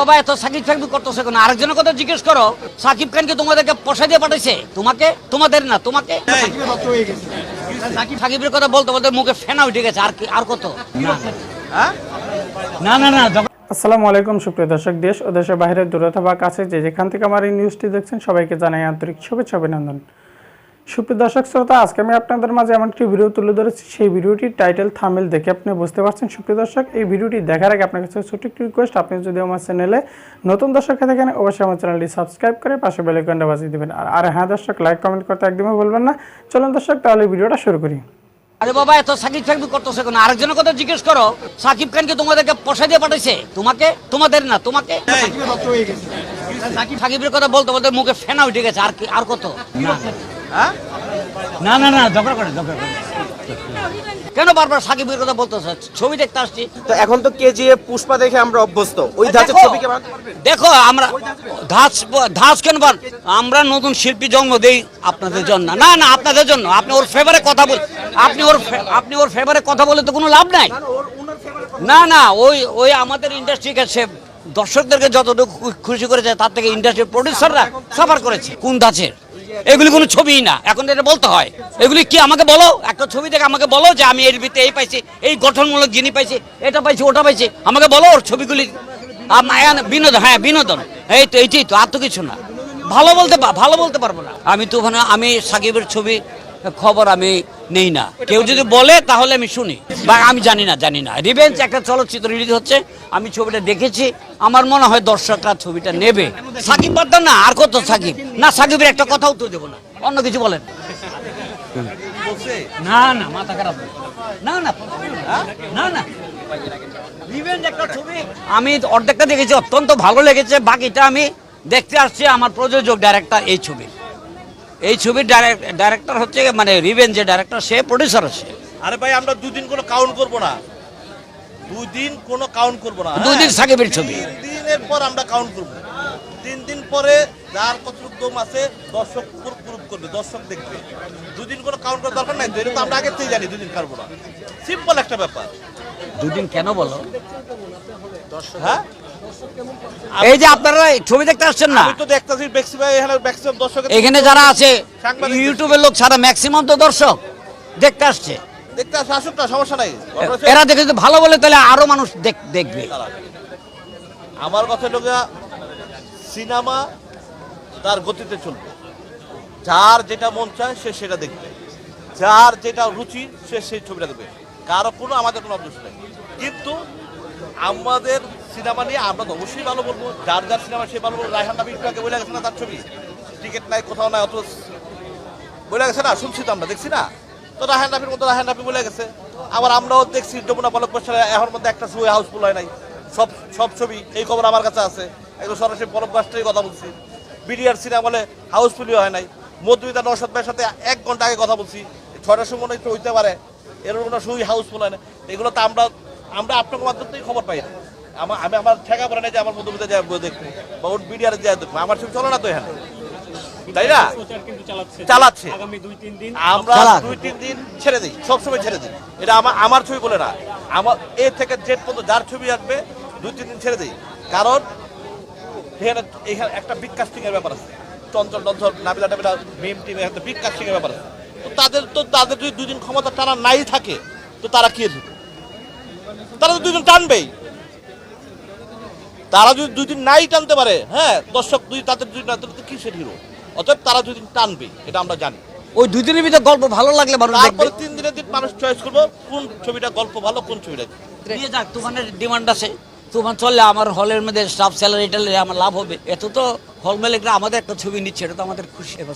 বাবা এত সাকিব সাকিব করতেছে কেন? আরেকজনের কথা জিজ্ঞেস করো। সাকিব খানকে তোমাদেরকে পয়সা দিয়ে পাঠাইছে। তোমাকে? তোমাদের না তোমাকে? সাকিব সাকিবের কথা বলতে বলতে মুখে ফেনা উঠে গেছে আর কি আর কত? না। না না আসসালামু আলাইকুম সুপ্রিয় দর্শক দেশ ও দেশের বাইরে দূরে অথবা কাছে যে যেখান থেকে আমার এই নিউজটি দেখছেন সবাইকে জানাই আন্তরিক শুভেচ্ছা অভিনন্দন। সুপ্রিয় দর্শক শ্রোতা আজকে আমি আপনাদের মাঝে এমন একটি ভিডিও তুলে ধরেছি। সেই ভিডিওটির টাইটেল থামেল দেখে আপনি বুঝতে পারছেন। সুপ্রিয় দর্শক এই ভিডিওটি দেখার আগে আপনার কাছে ছোট্ট একটি রিকোয়েস্ট আপনি যদি আমার চ্যানেলে নতুন দর্শক হয়ে থাকেন অবশ্যই আমার চ্যানেলটি সাবস্ক্রাইব করে পাশে বেলাইকনটা বাজিয়ে দেবেন। আর আর হ্যাঁ দর্শক লাইক কমেন্ট করতে একদমই বলবেন না। চলুন দর্শক তাহলে ভিডিওটা শুরু করি। আরে বাবা এত সাকিব সাকিব করতেছে কেন আরেকজনের কথা জিজ্ঞেস করো। সাকিব খানকে তোমাদেরকে পয়সা দিয়ে পাঠাইছে? তোমাকে? তোমাদের না তোমাকে? সাকিব সাকিবের কথা বলতে বলতে মুখে ফেনা উঠে গেছে। আর কি আর কত? না না না ঝগড়া করে ঝগড়া করে। কেন বারবার সাকিবের কথা বলতেছে? ছবি দেখতে আসছি। তো এখন তো কেজিএফ পুষ্পা দেখে আমরা অভ্যস্ত। ওই ধাঁচের ছবিকে দেখো আমরা ধাস ধাস কেন বান? আমরা নতুন শিল্পী জন্ম দেই আপনাদের জন্য। না না আপনাদের জন্য। আপনি ওর ফেভারে কথা বল আপনি ওর আপনি ওর ফেভারে কথা বলে তো কোনো লাভ নাই। না না ওই ওই আমাদের ইন্ডাস্ট্রিকে সে দর্শকদেরকে যতটুকু খুশি করেছে তার থেকে ইন্ডাস্ট্রির প্রডিউসাররা সাফার করেছে। কোন ধাঁচের? এগুলি কোনো ছবিই না। এখন এটা বলতে হয়, এগুলি কি আমাকে বলো? একটা ছবি দেখে আমাকে বলো যে আমি এর ভিতরে এই পাইছি, এই গঠনমূলক জিনিস পাইছি, এটা পাইছি, ওটা পাইছি, আমাকে বলো ওর ছবিগুলি। বিনোদন হ্যাঁ বিনোদন। এই তো, এইটাই তো, আর তো কিছু না। ভালো বলতে ভালো বলতে পারব না। আমি তো ওখানে, আমি সাকিবের ছবি, খবর আমি নেই না। কেউ যদি বলে, তাহলে আমি শুনি। বা আমি জানি না জানি না। রিভেঞ্জ একটা চলচ্চিত্র রিলিজ হচ্ছে, আমি ছবিটা দেখেছি আমার মনে হয় দর্শকরা ছবিটা নেবে। সাকিব বাদ না আর কত সাকিব? না সাকিবের একটা কথা উত্তর দেবো না। অন্য কিছু বলেন। না না মাথা খারাপ। না না না না। একটা ছবি। আমি অর্ধেকটা দেখেছি অত্যন্ত ভালো লেগেছে। বাকিটা আমি দেখতে আসছি আমার প্রযোজক ডাইরেক্টর এই ছবি। এই ছবির ডাইরেক্টর হচ্ছে মানে রিভেন যে ডাইরেক্টর সে প্রডিউসার আছে আরে ভাই আমরা দুদিন কোনো কাউন্ট করব না। দুই দিন কোনো কাউন্ট করব না দুই দিন সাকিবের ছবি। দিনের পর আমরা কাউন্ট করব। তিন দিন পরে যার কতটুকু দম আছে দর্শক গ্রুপ করবে দর্শক দেখবে। দুদিন কোনো কাউন্ট করার দরকার নাই এটা তো আমরা আগে থেকেই জানি দুদিন কারবো না। সিম্পল একটা ব্যাপার। দুদিন কেন বলো? হ্যাঁ? এই যে আপনারা ছবি দেখতে আসছেন না? তো দেখতেছি এখানে এখানে যারা আছে ইউটিউবের লোক ছাড়া ম্যাক্সিমাম তো দর্শক দেখতে আসছে। দেখতে আসে আসুক না সমস্যা নাই। এরা দেখে যদি ভালো বলে তাহলে আরও মানুষ দেখ- দেখবে। আমার কথা গিয়া, সিনেমা তার গতিতে চলবে। যার যেটা মন চায় সে সেটা দেখবে। যার যেটা রুচি সে সেই ছবিটা দেখবে। কারও কোনো আমাদের কোনো অভ্যাস নেই। কিন্তু আমাদের সিনেমা নিয়ে আমরা তো অবশ্যই ভালো বলব। যার যার সিনেমা সে ভালো বলব। রায়হান একটু আগে বলে গেছে না তার ছবি? টিকিট নাই কোথাও নাই অত বলে গেছে না শুনছি তো আমরা দেখছি না? তো রাহান রাফির মতো রাহান রাফি বলে গেছে। আবার আমরাও দেখছি যমুনা পলক বসালে এখন মধ্যে একটা ছবি হাউসফুল হয় নাই। সব সব ছবি, এই খবর আমার কাছে আছে। একদম সরাসরি পলক বাসটাই কথা বলছি। বিডিআর সিনেমা বলে হাউসফুলই হয় নাই। মধুমিতা নৌসাদ ভাইয়ের সাথে এক ঘণ্টা আগে কথা বলছি। ছয়টার সময় একটু হইতে পারে। এরকম কোনো ছবি হাউসফুল হয় না এগুলো তো আমরা আমরা আপনার মাধ্যম থেকেই খবর পাই না। আমার আমি আমার ঠেকা পড়ে নাই যে আমার মধুমিতা যায় দেখব বা ওর বিডিআর যায় দেখব আমার ছবি চলে না তো এখানে? তাই না? চালাচ্ছে। আমরা দুই তিন দিন ছেড়ে দিই সবসময় ছেড়ে দিই। এটা আমার আমার ছবি বলে না। আমার এ থেকে জেড পর্যন্ত যার ছবি আসবে দুই তিন দিন ছেড়ে দিই। কারণ এখানে এখানে একটা বিগ কাস্টিং এর ব্যাপার আছে। চঞ্চল টঞ্চল নাবিলা টাবিলা মিম টিম একটা বিগ কাস্টিং এর ব্যাপার আছে। তো তাদের তো তাদের যদি দুই দিন ক্ষমতা টানা নাই থাকে তো তারা কি তারা তো দুই দিন টানবেই। তারা যদি দুই দিন নাই টানতে পারে হ্যাঁ দর্শক দুই তাদের দুই না তাদের তো কিসের হিরো অতএব তারা দুদিন টানবে এটা আমরা জানি। ওই দুই দিনের ভিতরে গল্প ভালো লাগলে মানুষ দেখবে। তারপরে তিন দিনের দিন মানুষ চয়েস করব কোন ছবিটা গল্প ভালো কোন ছবিটা নিয়ে যাক তুফানের ডিমান্ড আছে। তোমার চললে আমার হলের মধ্যে স্টাফ স্যালারি টালারি আমার লাভ হবে। এত তো হল মালিকরা আমাদের একটা ছবি নিচ্ছে এটা তো আমাদের খুশি।